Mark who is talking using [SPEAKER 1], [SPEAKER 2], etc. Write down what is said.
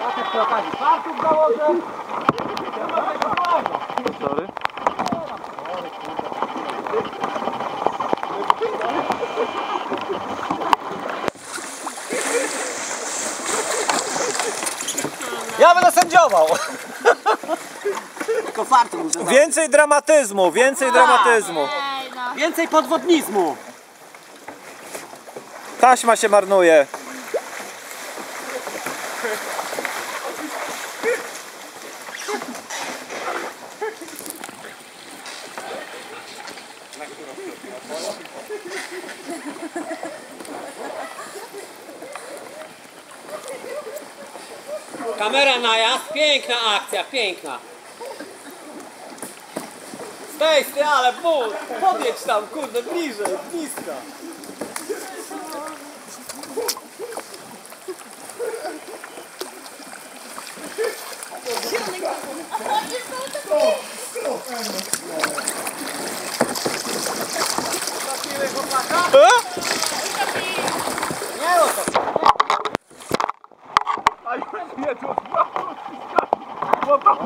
[SPEAKER 1] Ja też przy okazji fartuch założę.
[SPEAKER 2] Sorry.
[SPEAKER 1] Ja będę sędziował. Tylko fartuch muszę założyć.
[SPEAKER 2] Więcej dramatyzmu, więcej dramatyzmu.
[SPEAKER 3] Ej, no.
[SPEAKER 1] Więcej podwodnizmu.
[SPEAKER 2] Taśma się marnuje.
[SPEAKER 1] Kamera najazd, piękna akcja, piękna. Stej, ty, ale ból, podjedź tam, kurde, bliżej, blisko.
[SPEAKER 2] А
[SPEAKER 1] я нету, я
[SPEAKER 2] вот сейчас. Вот так.